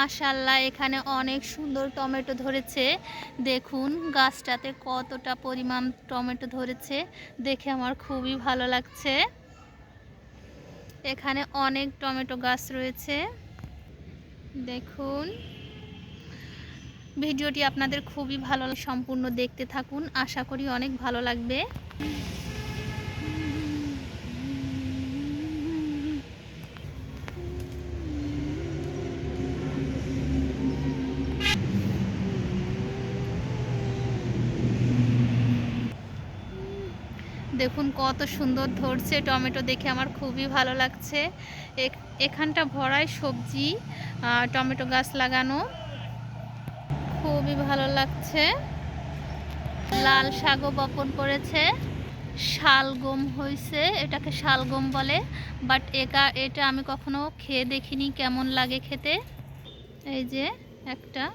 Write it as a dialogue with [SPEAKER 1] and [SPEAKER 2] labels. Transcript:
[SPEAKER 1] মাশাল্লাহ এখানে অনেক সুন্দর টমেটো ধরেছে। দেখুন গাছটাতে কতটা পরিমাণ টমেটো ধরেছে, দেখে আমার খুবই ভালো লাগছে। এখানে অনেক টমেটো গাছ রয়েছে। দেখুন, ভিডিওটি আপনাদের খুবই ভালো, সম্পূর্ণ দেখতে থাকুন, আশা করি অনেক ভালো লাগবে। দেখুন, কত সুন্দর ধরছে টমেটো দেখে আমার খুবই ভালো লাগছে। এখ- এখানটা ভরায় সবজি টমেটো গাছ লাগানো। খুবই ভালো লাগছে। লাল শাকও বপন করেছে। শালগম হয়েছে এটাকে শালগম বলে। বাট একা এটা আমি কখনো খেয়ে দেখিনি, কেমন লাগে খেতে। এই যে একটা।